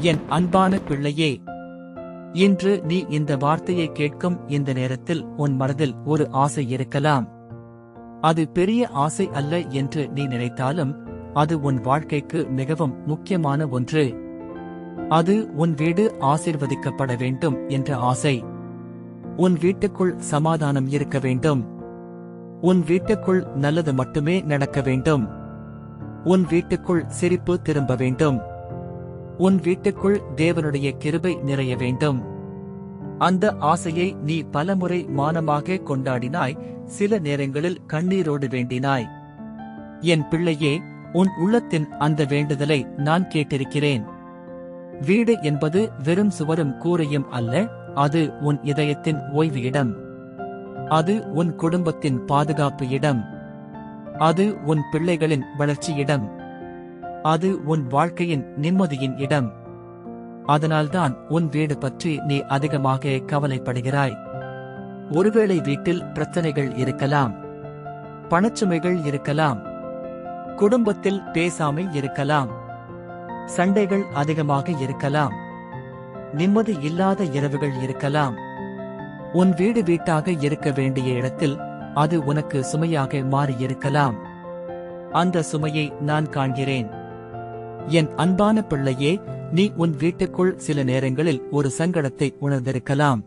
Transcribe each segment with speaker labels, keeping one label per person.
Speaker 1: என் அன்பான பிள்ளையே இன்று நீ இந்த வார்த்தையை கேட்கும் இந்த நேரத்தில் உன் மனதில் ஒரு ஆசை இருக்கலாம். அது பெரிய ஆசை அல்ல என்று நீ நினைத்தாலும் அது உன் வாழ்க்கைக்கு மிகவும் முக்கியமான ஒன்று. அது உன் வீடு ஆசிர்வதிக்கப்பட வேண்டும் என்ற ஆசை. உன் வீட்டுக்குள் சமாதானம் இருக்க வேண்டும். உன் வீட்டுக்குள் நல்லது மட்டுமே நடக்க வேண்டும். உன் வீட்டுக்குள் சிரிப்பு திரும்ப வேண்டும். உன் வீட்டுக்குள் தேவனுடைய கிருபை நிறைய வேண்டும். அந்த ஆசையை நீ பலமுறை மானமாக கொண்டாடினாய் சில நேரங்களில் கண்ணீரோடு வேண்டினாய். என் பிள்ளையே உன் உள்ளத்தின் அந்த வேண்டுதலை நான் கேட்டிருக்கிறேன். வீடு என்பது வெறும் சுவரும் கூரையும் அல்ல அது உன் இதயத்தின் ஓய்வு இடம். அது உன் குடும்பத்தின் பாதுகாப்பு இடம். அது உன் பிள்ளைகளின் வளர்ச்சி இடம். அது உன் வாழ்க்கையின் நிம்மதியின் இடம். அதனால்தான் உன் வீடு பற்றி நீ அதிகமாக கவலைப்படுகிறாய். ஒருவேளை வீட்டில் பிரச்சனைகள் இருக்கலாம். பணச்சுமைகள் இருக்கலாம். குடும்பத்தில் பேசாமை இருக்கலாம். சண்டைகள் அதிகமாக இருக்கலாம். நிம்மதி இல்லாத இரவுகள் இருக்கலாம். உன் வீடு வீட்டாக இருக்க வேண்டிய இடத்தில் அது உனக்கு சுமையாக மாறியிருக்கலாம். அந்த சுமையை நான் காண்கிறேன். என் அன்பான பிள்ளையே நீ உன் வீட்டுக்குள் சில நேரங்களில் ஒரு சங்கடத்தை உணர்ந்திருக்கலாம்.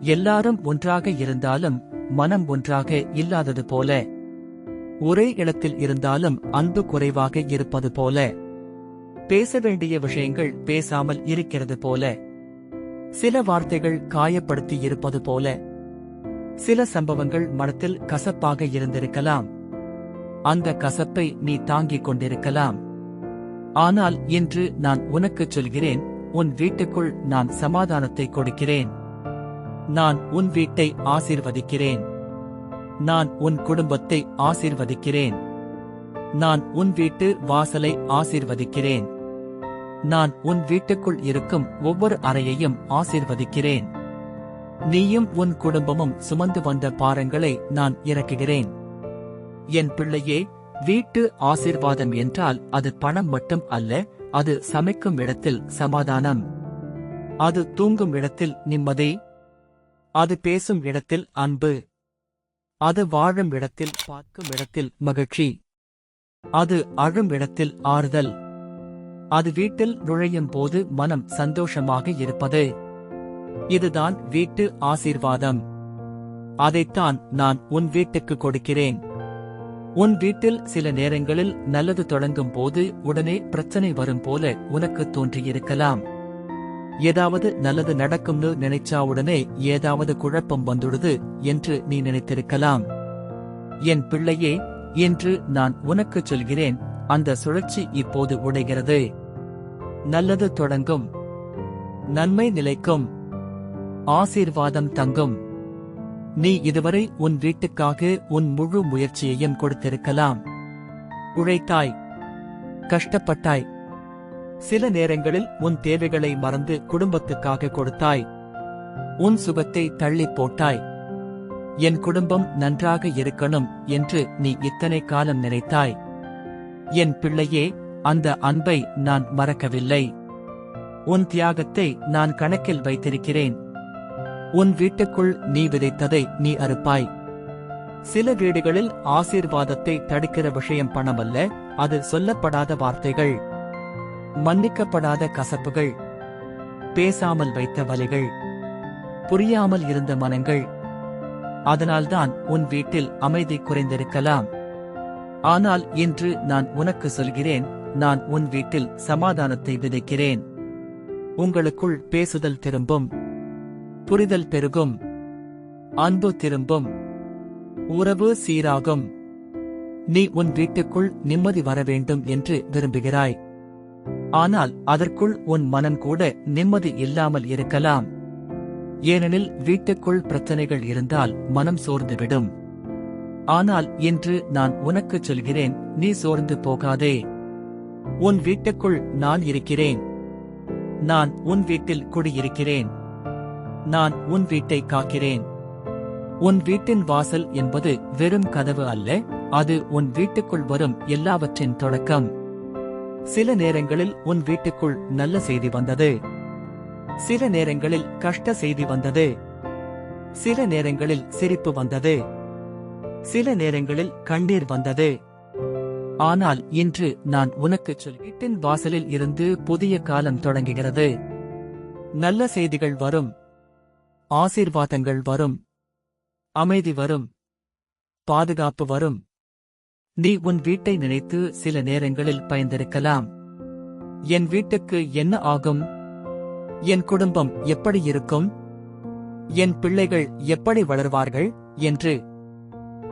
Speaker 1: எல்லாரும் ஒன்றாக இருந்தாலும் மனம் ஒன்றாக இல்லாதது போல. ஒரே இடத்தில் இருந்தாலும் அன்பு குறைவாக இருப்பது போல. பேச வேண்டிய விஷயங்கள் பேசாமல் இருக்கிறது போல. சில வார்த்தைகள் காயப்படுத்தி இருப்பது போல. சில சம்பவங்கள் மனத்தில் கசப்பாக இருந்திருக்கலாம். அந்த கசப்பை நீ தாங்கிக் கொண்டிருக்கலாம். ஆனால் இன்று நான் உனக்குச் சொல்கிறேன் உன் வீட்டுக்குள் நான் சமாதானத்தை கொடுக்கிறேன். நான் உன் வீட்டை ஆசீர்வதிக்கிறேன். நான் உன் குடும்பத்தை ஆசீர்வதிக்கிறேன். நான் உன் வீட்டு வாசலை ஆசீர்வதிக்கிறேன். நான் உன் வீட்டுக்குள் இருக்கும் ஒவ்வொரு அறையையும் ஆசீர்வதிக்கிறேன். நீயும் உன் குடும்பமும் சுமந்து வந்த பாரங்களை நான் இறக்குகிறேன். என் பிள்ளையே வீட்டு ஆசீர்வாதம் என்றால் அது பணம் மட்டும் அல்ல அது சமைக்கும் இடத்தில் சமாதானம். அது தூங்கும் இடத்தில் நிம்மதி. அது பேசும் இடத்தில் அன்பு. அது வாழும் இடத்தில் பார்க்கும் இடத்தில் மகிழ்ச்சி. அது அழும் இடத்தில் ஆறுதல். அது வீட்டில் நுழையும் போது மனம் சந்தோஷமாக இருப்பது. இதுதான் வீட்டு ஆசீர்வாதம். அதைத்தான் நான் உன் வீட்டுக்கு கொடுக்கிறேன். உன் வீட்டில் சில நேரங்களில் நல்லது தொடங்கும் போது உடனே பிரச்சனை வரும் போல உனக்கு தோன்றியிருக்கலாம். ஏதாவது நல்லது நடக்கும்னு நினைச்சா உடனே ஏதாவது குழப்பம் வந்துடுது என்று நீ நினைத்திருக்கலாம். என் பிள்ளையே என்று நான் உனக்குச் சொல்கிறேன் அந்த சுழற்சி இப்போது உடைகிறது. நல்லது தொடங்கும். நன்மை நிலைக்கும். ஆசீர்வாதம் தங்கும். நீ இதுவரை உன் வீட்டுக்காக உன் முழு முயற்சியையும் கொடுத்திருக்கலாம். உழைத்தாய். கஷ்டப்பட்டாய். சில நேரங்களில் உன் தேவைகளை மறந்து குடும்பத்துக்காக கொடுத்தாய். உன் சுகத்தை தள்ளி போட்டாய். என் குடும்பம் நன்றாக இருக்கணும் என்று நீ இத்தனை காலம் நினைத்தாய். என் பிள்ளையே அந்த அன்பை நான் மறக்கவில்லை. உன் தியாகத்தை நான் கணக்கில் வைத்திருக்கிறேன். உன் வீட்டுக்குள் நீ விதைத்ததை நீ அறுப்பாய். சில வீடுகளில் ஆசீர்வாதத்தை தடுக்கிற விஷயம் பணமல்ல அது சொல்லப்படாத வார்த்தைகள். மன்னிக்கப்படாத கசப்புகள். பேசாமல் வைத்த வலிகள். புரியாமல் இருந்த மனங்கள். அதனால்தான் உன் வீட்டில் அமைதி குறைந்திருக்கலாம். ஆனால் இன்று நான் உனக்கு சொல்கிறேன் நான் உன் வீட்டில் சமாதானத்தை விதைக்கிறேன். உங்களுக்குள் பேசுதல் திரும்பும். புரிதல் பெருகும். அன்பு திரும்பும். உறவு சீராகும். நீ உன் வீட்டுக்குள் நிம்மதி வர வேண்டும் என்று விரும்புகிறாய். ஆனால் அதற்குள் உன் மனம் கூட நிம்மதி இல்லாமல் இருக்கலாம். ஏனெனில் வீட்டுக்குள் பிரச்சனைகள் இருந்தால் மனம் சோர்ந்துவிடும். ஆனால் இன்று நான் உனக்குச் சொல்கிறேன் நீ சோர்ந்து போகாதே. உன் வீட்டுக்குள் நான் இருக்கிறேன். நான் உன் வீட்டில் குடியிருக்கிறேன். நான் உன் வீட்டை காக்கிறேன். உன் வீட்டின் வாசல் என்பது வெறும் கதவு அல்ல அது உன் வீட்டுக்குள் வரும் எல்லாவற்றின் தொடக்கம். சில நேரங்களில் உன் வீட்டுக்குள் நல்ல செய்தி வந்தது. சில நேரங்களில் கஷ்ட செய்தி வந்தது. சில நேரங்களில் சிரிப்பு வந்தது. சில நேரங்களில் கண்ணீர் வந்தது. ஆனால் இன்று நான் உனக்குச் சொல் வீட்டின் வாசலில் இருந்து புதிய காலம் தொடங்குகிறது. நல்ல செய்திகள் வரும். ஆசீர்வாதங்கள் வரும். அமைதி வரும். பாதுகாப்பு வரும். நீ உன் வீட்டை நினைத்து சில நேரங்களில் பயந்திருக்கலாம். என் வீட்டுக்கு என்ன ஆகும்? என் குடும்பம் எப்படி இருக்கும்? என் பிள்ளைகள் எப்படி வளர்வார்கள்? என்று.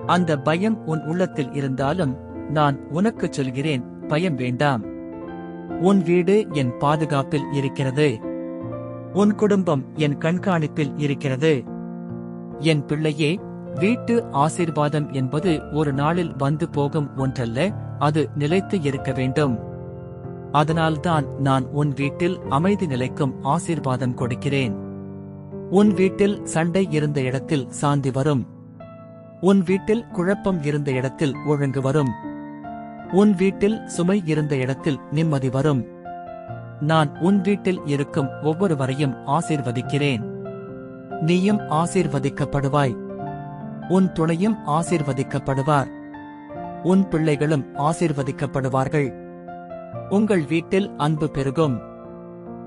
Speaker 1: அந்த பயம் உன் உள்ளத்தில் இருந்தாலும் நான் உனக்குச் சொல்கிறேன் பயம் வேண்டாம். உன் வீடு என் பாதுகாப்பில் இருக்கிறது. உன் குடும்பம் என் கண்காணிப்பில் இருக்கிறது. என் பிள்ளையே வீட்டு ஆசீர்வாதம் என்பது ஒரு நாளில் வந்து போகும் ஒன்றல்ல அது நிலைத்து இருக்க வேண்டும். அதனால்தான் நான் உன் வீட்டில் அமைதி நிலைக்கும் ஆசீர்வாதம் கொடுக்கிறேன். உன் வீட்டில் சண்டை இருந்த இடத்தில் சாந்தி வரும். உன் வீட்டில் குழப்பம் இருந்த இடத்தில் ஒழுங்கு வரும். உன் வீட்டில் சுமை இருந்த இடத்தில் நிம்மதி வரும். நான் உன் வீட்டில் இருக்கும் ஒவ்வொருவரையும் ஆசீர்வதிக்கிறேன். நீயும் ஆசிர்வதிக்கப்படுவாய். உன் துணையும் ஆசீர்வதிக்கப்படுவார். உன் பிள்ளைகளும் ஆசீர்வதிக்கப்படுவார்கள். உங்கள் வீட்டில் அன்பு பெருகும்.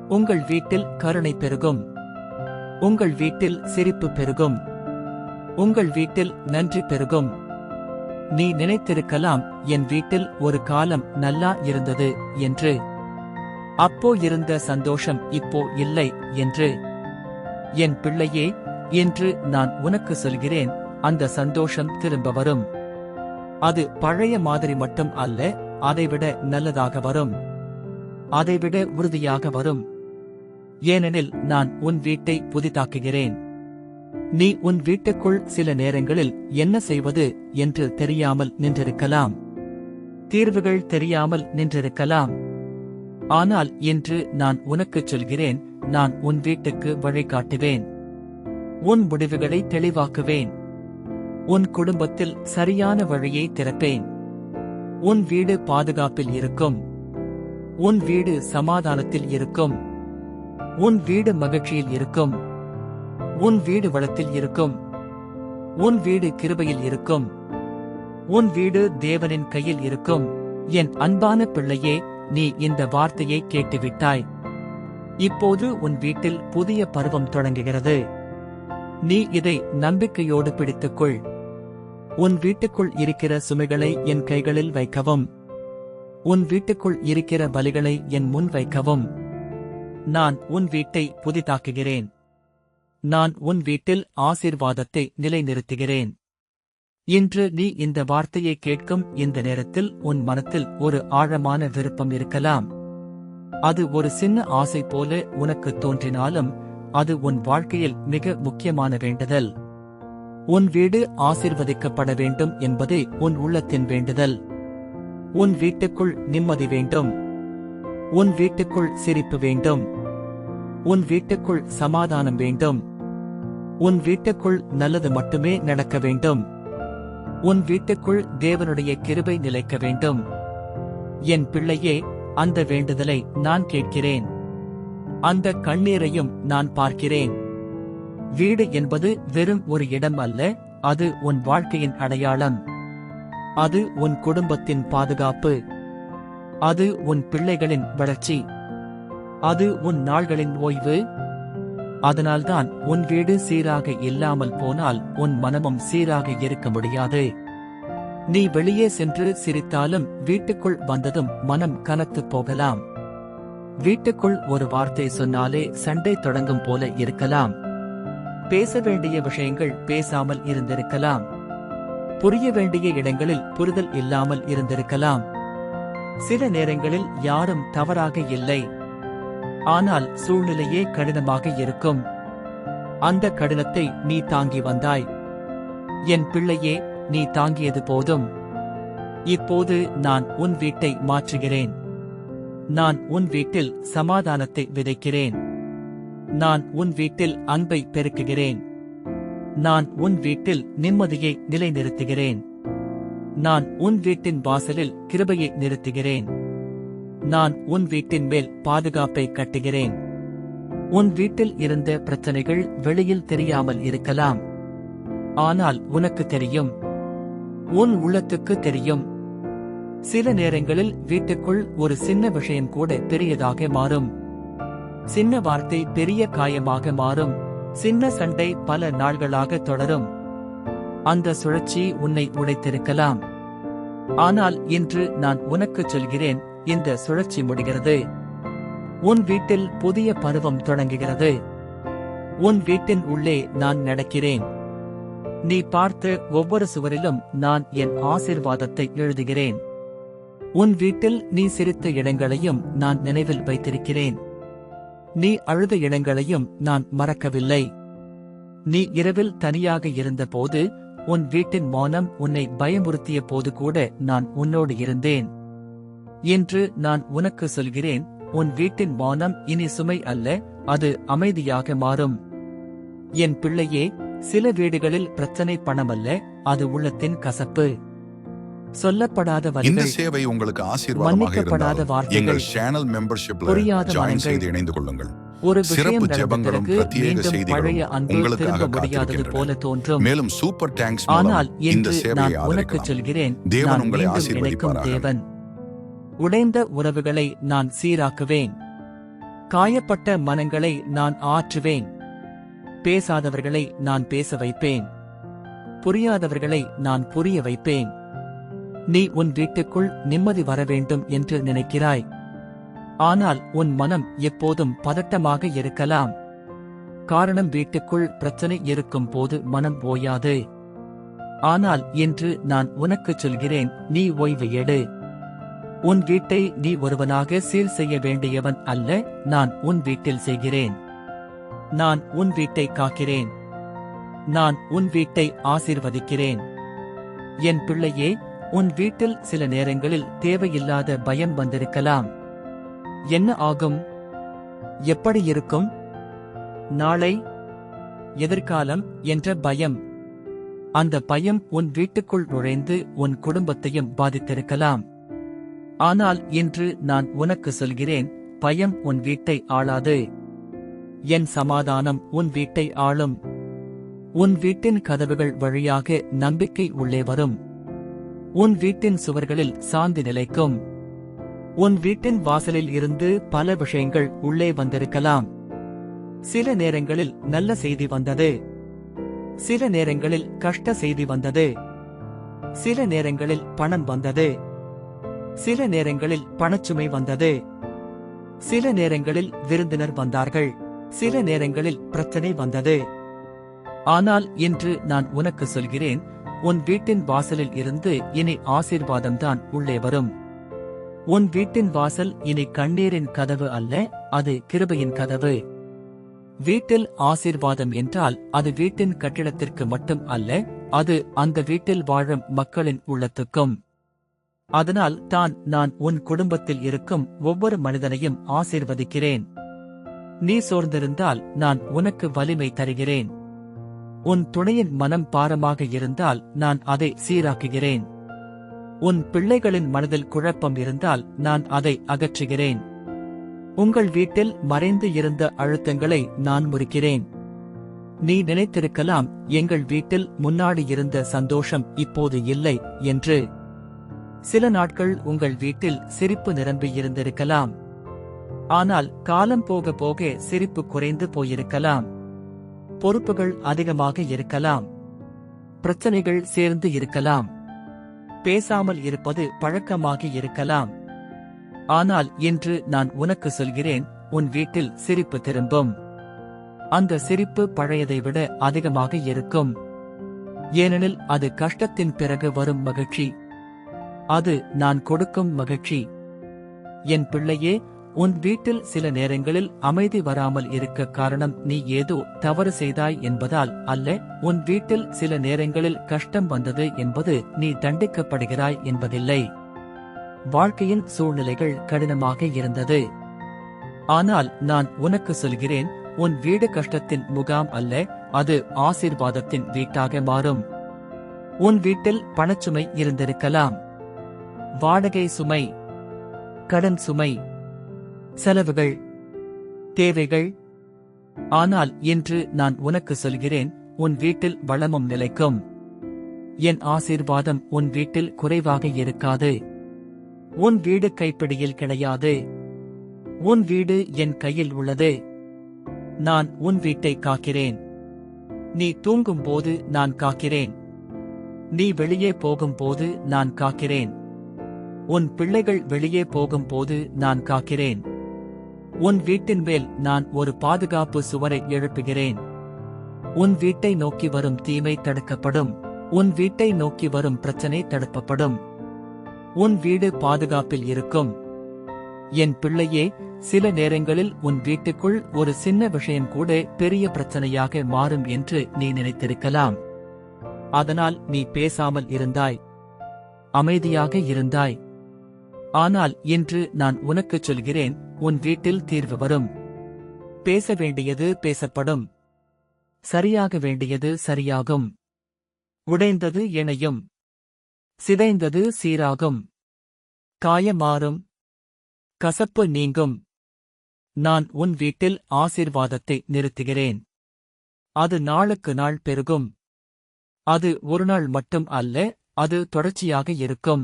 Speaker 1: உங்கள் வீட்டில் கருணை பெருகும். உங்கள் வீட்டில் சிரிப்பு பெருகும். உங்கள் வீட்டில் நன்றி பெருகும். நீ நினைத்திருக்கலாம் என் வீட்டில் ஒரு காலம் நல்லா இருந்தது என்று. அப்போ இருந்த சந்தோஷம் இப்போ இல்லை என்று. என் பிள்ளையே என்று நான் உனக்கு சொல்கிறேன் அந்த சந்தோஷம் திரும்ப வரும். அது பழைய மாதிரி மட்டும் அல்ல அதைவிட நல்லதாக வரும். அதைவிட உறுதியாக வரும். ஏனெனில் நான் உன் வீட்டை புதிதாக்குகிறேன். நீ உன் வீட்டுக்குள் சில நேரங்களில் என்ன செய்வது என்று தெரியாமல் நின்றிருக்கலாம். தீர்வுகள் தெரியாமல் நின்றிருக்கலாம். ஆனால் இன்று நான் உனக்குச் சொல்கிறேன் நான் உன் வீட்டுக்கு வழிகாட்டுவேன். உன் முடிவுகளை தெளிவாக்குவேன். உன் குடும்பத்தில் சரியான வழியை திறப்பேன். உன் வீடு பாதுகாப்பில் இருக்கும். உன் வீடு சமாதானத்தில் இருக்கும். உன் வீடு மகிழ்ச்சியில் இருக்கும். உன் வீடு வளத்தில் இருக்கும். உன் வீடு கிருபையில் இருக்கும். உன் வீடு தேவனின் கையில் இருக்கும். என் அன்பான பிள்ளையே நீ இந்த வார்த்தையை கேட்டுவிட்டாய். இப்போது உன் வீட்டில் புதிய பருவம் தொடங்குகிறது. நீ இதை நம்பிக்கையோடு பிடித்துக்கொள். உன் வீட்டுக்குள் இருக்கிற சுமைகளை என் கைகளில் வைக்கவும். உன் வீட்டுக்குள் இருக்கிற பலிகளை என் முன் வைக்கவும். நான் உன் வீட்டை புதிதாக்குகிறேன். நான் உன் வீட்டில் ஆசீர்வாதத்தை நிலைநிறுத்துகிறேன். இன்று நீ இந்த வார்த்தையை கேட்கும் இந்த நேரத்தில் உன் மனத்தில் ஒரு ஆழமான விருப்பம் இருக்கலாம். அது ஒரு சின்ன ஆசை போல உனக்கு தோன்றினாலும் அது உன் வாழ்க்கையில் மிக முக்கியமான வேண்டுதல். உன் வீடு ஆசிர்வதிக்கப்பட வேண்டும் என்பதே உன் உள்ளத்தின் வேண்டுதல். உன் வீட்டுக்குள் நிம்மதி வேண்டும். உன் வீட்டுக்குள் சிரிப்பு வேண்டும். உன் வீட்டுக்குள் சமாதானம் வேண்டும். உன் வீட்டுக்குள் நல்லது மட்டுமே நடக்க வேண்டும். உன் வீட்டுக்குள் தேவனுடைய கிருபை நிலைக்க வேண்டும். என் பிள்ளையே அந்த வேண்டுதலை நான் கேட்கிறேன். அந்த கண்ணீரையும் நான் பார்க்கிறேன். வீடு என்பது வெறும் ஒரு இடம் அல்ல அது உன் வாழ்க்கையின் அடையாளம். அது உன் குடும்பத்தின் பாதுகாப்பு. அது உன் பிள்ளைகளின் வளர்ச்சி. அது உன் நாள்களின் ஓய்வு. அதனால்தான் உன் வீடு சீராக இல்லாமல் போனால் உன் மனமும் சீராக இருக்க முடியாது. நீ வெளியே சென்று சிரித்தாலும் வீட்டுக்குள் வந்ததும் மனம் கனத்துப் போகலாம். வீட்டுக்குள் ஒரு வார்த்தை சொன்னாலே சண்டை தொடங்கும் போல இருக்கலாம். பேச வேண்டிய விஷயங்கள் பேசாமல் இருந்திருக்கலாம். புரிய வேண்டிய இடங்களில் புரிதல் இல்லாமல் இருந்திருக்கலாம். சில நேரங்களில் யாரும் தவறாக இல்லை. ஆனால் சூழ்நிலையே கடினமாக இருக்கும். அந்த கடினத்தை நீ தாங்கி வந்தாய். என் பிள்ளையே நீ தாங்கியது போதும். இப்போது நான் உன் வீட்டை மாற்றுகிறேன். நான் உன் வீட்டில் சமாதானத்தை விதைக்கிறேன். நான் உன் வீட்டில் அன்பை பெருக்குகிறேன். நான் உன் வீட்டில் நிம்மதியை நிலைநிறுத்துகிறேன். நான் உன் வீட்டின் வாசலில் கிருபையை நிறுத்துகிறேன். நான் உன் வீட்டின் மேல் பாதுகாப்பை கட்டுகிறேன். உன் வீட்டில் இருந்த பிரச்சனைகள் வெளியில் தெரியாமல் இருக்கலாம். ஆனால் உனக்கு தெரியும். உன் உள்ளத்துக்கு தெரியும். சில நேரங்களில் வீட்டுக்குள் ஒரு சின்ன விஷயம் கூட பெரியதாக மாறும். சின்ன வார்த்தை பெரிய காயமாக மாறும். சின்ன சண்டை பல நாள்களாக தொடரும். அந்த சுழற்சி உன்னை உடைத்திருக்கலாம். ஆனால் இன்று நான் உனக்கு சொல்கிறேன் இந்த சுழற்சி முடிகிறது. உன் வீட்டில் புதிய பருவம் தொடங்குகிறது. உன் வீட்டின் உள்ளே நான் நடக்கிறேன். நீ பார்த்த ஒவ்வொரு சுவரிலும் நான் என் ஆசிர்வாதத்தை எழுதுகிறேன். உன் வீட்டில் நீ சிரித்த இடங்களையும் நான் நினைவில் வைத்திருக்கிறேன். நீ அழுத இடங்களையும் நான் மறக்கவில்லை. நீ இரவில் தனியாக இருந்தபோது உன் வீட்டின் மௌனம் உன்னை பயமுறுத்திய போது கூட நான் உன்னோடு இருந்தேன். என்று நான் உனக்கு சொல்கிறேன் உன் வீட்டின் மௌனம் இனி சுமை அல்ல அது அமைதியாக மாறும். என் பிள்ளையே சில வீடுகளில் பிரச்சனை பணமல்ல அது உள்ளத்தின் கசப்பு. சொல்லப்படாத
Speaker 2: இந்த சேவை உங்களுக்கு ஆசீர்வாதமாக இருந்தால்
Speaker 1: வார்த்தைகள்,
Speaker 2: எங்கள் சேனல் மெம்பர்ஷிப்ல ஜாயின் செய்து இணைந்து கொள்ளுங்கள்.
Speaker 1: ஒரு
Speaker 2: சிறப்பு ஜெபங்களும் பிரத்யேக செய்திகளும் உங்களுக்காக
Speaker 1: முடியாதது. போல தோன்றும்.
Speaker 2: மேலும் சூப்பர் டேங்க்ஸ்
Speaker 1: ஆனால்
Speaker 2: இந்த சேவையை
Speaker 1: உனக்கு சொல்கிறேன்
Speaker 2: தேவன் உங்களை ஆசீர்வதிப்பாராக.
Speaker 1: தேவன். உடைந்த உறவுகளை நான் சீராக்குவேன். காயப்பட்ட மனங்களை நான் ஆற்றுவேன். பேசாதவர்களை நான் பேச வைப்பேன். புரியாதவர்களை நான் புரிய வைப்பேன். நீ உன் வீட்டுக்குள் நிம்மதி வர வேண்டும் என்று நினைக்கிறாய். ஆனால் உன் மனம் எப்போதும் பதட்டமாக இருக்கலாம். காரணம் வீட்டுக்குள் பிரச்சனை இருக்கும் போது மனம் ஓயாது. ஆனால் இன்று நான் உனக்குச் சொல்கிறேன் நீ ஓய்வு எடு. உன் வீட்டை நீ ஒருவனாக சீர் செய்ய வேண்டியவன் அல்ல நான் உன் வீட்டில் செய்கிறேன். நான் உன் வீட்டை காக்கிறேன். நான் உன் வீட்டை ஆசீர்வதிக்கிறேன். என் பிள்ளையே உன் வீட்டில் சில நேரங்களில் தேவையில்லாத பயம் வந்திருக்கலாம். என்ன ஆகும்? எப்படி இருக்கும்? நாளை எதிர்காலம் என்ற பயம். அந்த பயம் உன் வீட்டுக்குள் நுழைந்து உன் குடும்பத்தையும் பாதித்திருக்கலாம். ஆனால் இன்று நான் உனக்கு சொல்கிறேன் பயம் உன் வீட்டை ஆளாது. என் சமாதானம் உன் வீட்டை ஆளும். உன் வீட்டின் கதவுகள் வழியாக நம்பிக்கை உள்ளே வரும். உன் வீட்டின் சுவர்களில் சாந்தி நிலைக்கும். உன் வீட்டின் வாசலில் இருந்து பல விஷயங்கள் உள்ளே வந்திருக்கலாம். சில நேரங்களில் நல்ல செய்தி வந்தது. சில நேரங்களில் கஷ்ட செய்தி வந்தது. சில நேரங்களில் பணம் வந்தது. சில நேரங்களில் பணச்சுமை வந்தது. சில நேரங்களில் விருந்தினர் வந்தார்கள். சில நேரங்களில் பிரச்சனை வந்தது. ஆனால் இன்று நான் உனக்கு சொல்கிறேன் உன் வீட்டின் வாசலில் இருந்து இனி ஆசீர்வாதம்தான் உள்ளே வரும். உன் வீட்டின் வாசல் இனி கண்ணீரின் கதவு அல்ல அது கிருபையின் கதவு. வீட்டில் ஆசீர்வாதம் என்றால் அது வீட்டின் கட்டிடத்திற்கு மட்டும் அல்ல அது அந்த வீட்டில் வாழும் மக்களின் உள்ளத்துக்கும். அதனால் தான் நான் உன் குடும்பத்தில் இருக்கும் ஒவ்வொரு மனிதனையும் ஆசீர்வதிக்கிறேன். நீ சோர்ந்திருந்தால் நான் உனக்கு வலிமை தருகிறேன். உன் துணையின் மனம் பாரமாக இருந்தால் நான் அதை சீராக்குகிறேன். உன் பிள்ளைகளின் மனதில் குழப்பம் இருந்தால் நான் அதை அகற்றுகிறேன். உங்கள் வீட்டில் மறைந்து இருந்த அழுத்தங்களை நான் முறிக்கிறேன். நீ நினைத்திருக்கலாம் எங்கள் வீட்டில் முன்னாடி இருந்த சந்தோஷம் இப்போது இல்லை என்று. சில நாட்கள் உங்கள் வீட்டில் சிரிப்பு நிரம்பி இருந்திருக்கலாம். ஆனால் காலம் போக போக சிரிப்பு குறைந்து போயிருக்கலாம். பொறுப்புகள் அதிகமாக இருக்கலாம். பிரச்சனைகள் சேர்ந்து இருக்கலாம். பேசாமல் இருப்பது பழக்கமாகி இருக்கலாம். ஆனால் இன்று நான் உனக்கு சொல்கிறேன் உன் வீட்டில் சிரிப்பு திரும்பும். அந்த சிரிப்பு பழையதை விட அதிகமாக இருக்கும். ஏனெனில் அது கஷ்டத்தின் பிறகு வரும் மகிழ்ச்சி அது நான் கொடுக்கும் மகிழ்ச்சி. என் பிள்ளையே உன் வீட்டில் சில நேரங்களில் அமைதி வராமல் இருக்க காரணம் நீ ஏதோ தவறு செய்தாய் என்பதால் அல்ல உன் வீட்டில் சில நேரங்களில் கஷ்டம் வந்தது என்பது நீ தண்டிக்கப்படுகிறாய் என்பதில்லை. வாழ்க்கையின் சூழ்நிலைகள் கடினமாக இருந்தது. ஆனால் நான் உனக்கு சொல்கிறேன் உன் வீடு கஷ்டத்தின் முகாம் அல்ல அது ஆசீர்வாதத்தின் வீட்டாக மாறும். உன் வீட்டில் பணச்சுமை இருந்திருக்கலாம். வாடகை சுமை கடன் சுமை செலவுகள் தேவைகள். ஆனால் இன்று நான் உனக்கு சொல்கிறேன் உன் வீட்டில் வளமும் நிலைக்கும். என் ஆசீர்வாதம் உன் வீட்டில் குறைவாக இருக்காது. உன் வீடு கைப்பிடியில் கிடையாது. உன் வீடு என் கையில் உள்ளது. நான் உன் வீட்டை காக்கிறேன். நீ தூங்கும்போது நான் காக்கிறேன். நீ வெளியே போகும்போது நான் காக்கிறேன். உன் பிள்ளைகள் வெளியே போகும்போது நான் காக்கிறேன். உன் வீட்டின் மேல் நான் ஒரு பாதுகாப்பு சுவரை எழுப்புகிறேன். உன் வீட்டை நோக்கி வரும் தீமை தடுக்கப்படும். உன் வீட்டை நோக்கி வரும் பிரச்சனை தடுக்கப்படும் உன் வீடு பாதுகாப்பில் இருக்கும். என் பிள்ளையே சில நேரங்களில் உன் வீட்டுக்குள் ஒரு சின்ன விஷயம் கூட பெரிய பிரச்சனையாக மாறும் என்று நீ நினைத்திருக்கலாம். அதனால் நீ பேசாமல் இருந்தாய். அமைதியாக இருந்தாய். ஆனால் இன்று நான் உனக்குச் சொல்கிறேன் உன் வீட்டில் தீர்வு வரும். பேச வேண்டியது பேசப்படும். சரியாக வேண்டியது சரியாகும். உடைந்தது இணையும். சிதைந்தது சீராகும். காயமாறும். கசப்பு நீங்கும். நான் உன் வீட்டில் ஆசீர்வாதத்தை நிறுத்துகிறேன். அது நாளுக்கு நாள் பெருகும். அது ஒரு நாள் மட்டும் அல்ல அது தொடர்ச்சியாக இருக்கும்.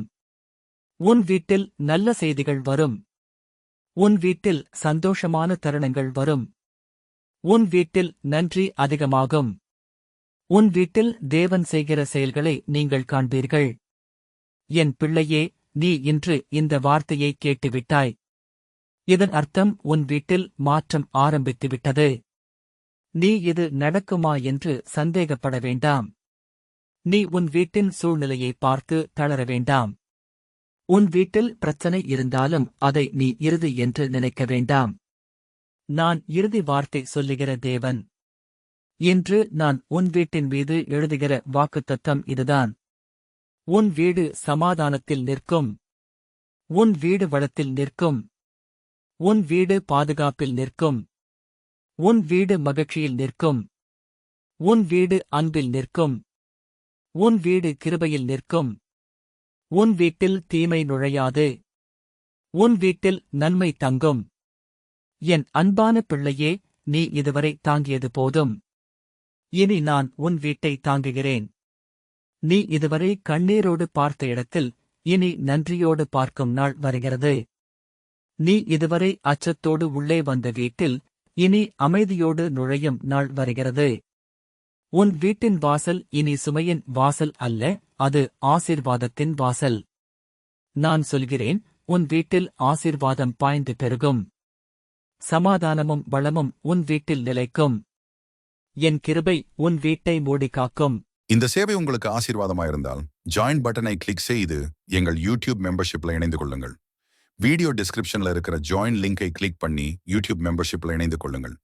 Speaker 1: உன் வீட்டில் நல்ல செய்திகள் வரும். உன் வீட்டில் சந்தோஷமான தருணங்கள் வரும். உன் வீட்டில் நன்றி அதிகமாகும். உன் வீட்டில் தேவன் செய்கிற செயல்களை நீங்கள் காண்பீர்கள். என் பிள்ளையே நீ இன்று இந்த வார்த்தையை கேட்டுவிட்டாய். இதன் அர்த்தம் உன் வீட்டில் மாற்றம் ஆரம்பித்துவிட்டது. நீ இது நடக்குமா என்று சந்தேகப்பட வேண்டாம். நீ உன் வீட்டின் சூழ்நிலையை பார்த்து தளர வேண்டாம். உன் வீட்டில் பிரச்சனை இருந்தாலும் அதை நீ இறுதி என்று நினைக்க வேண்டாம். நான் இறுதி வார்த்தை சொல்லுகிற தேவன். இன்று நான் உன் வீட்டின் மீது எழுதுகிற வாக்குத்தத்தம் இதுதான். உன் வீடு சமாதானத்தில் நிற்கும். உன் வீடு வளத்தில் நிற்கும். உன் வீடு பாதுகாப்பில் நிற்கும். உன் வீடு மகிழ்ச்சியில் நிற்கும். உன் வீடு அன்பில் நிற்கும். உன் வீடு கிருபையில் நிற்கும். உன் வீட்டில் தீமை நுழையாது. உன் வீட்டில் நன்மை தங்கும். என் அன்பான பிள்ளையே நீ இதுவரை தாங்கியது போதும். இனி நான் உன் வீட்டை தாங்குகிறேன். நீ இதுவரை கண்ணீரோடு பார்த்த இடத்தில் இனி நன்றியோடு பார்க்கும் நாள் வருகிறது. நீ இதுவரை அச்சத்தோடு உள்ளே வந்த வீட்டில் இனி அமைதியோடு நுழையும் நாள் வருகிறது. உன் வீட்டின் வாசல் இனி சுமையின் வாசல் அல்ல அது ஆசீர்வாதத்தின் வாசல். நான் சொல்கிறேன் உன் வீட்டில் ஆசீர்வாதம் பாய்ந்து பெருகும். சமாதானமும் வளமும் உன் வீட்டில் நிலைக்கும். என் கிருபை உன் வீட்டை மூடி காக்கும்
Speaker 2: இந்த சேவை உங்களுக்கு ஆசீர்வாதமாயிருந்தால் ஜாயின் பட்டனை கிளிக் செய்து எங்கள் யூடியூப் மெம்பர்ஷிப்ல இணைந்து கொள்ளுங்கள். வீடியோ டிஸ்கிரிப்ஷன்ல இருக்கிற ஜாயின் லிங்கை கிளிக் பண்ணி யூடியூப் மெம்பர்ஷிப்ல இணைந்து கொள்ளுங்கள்.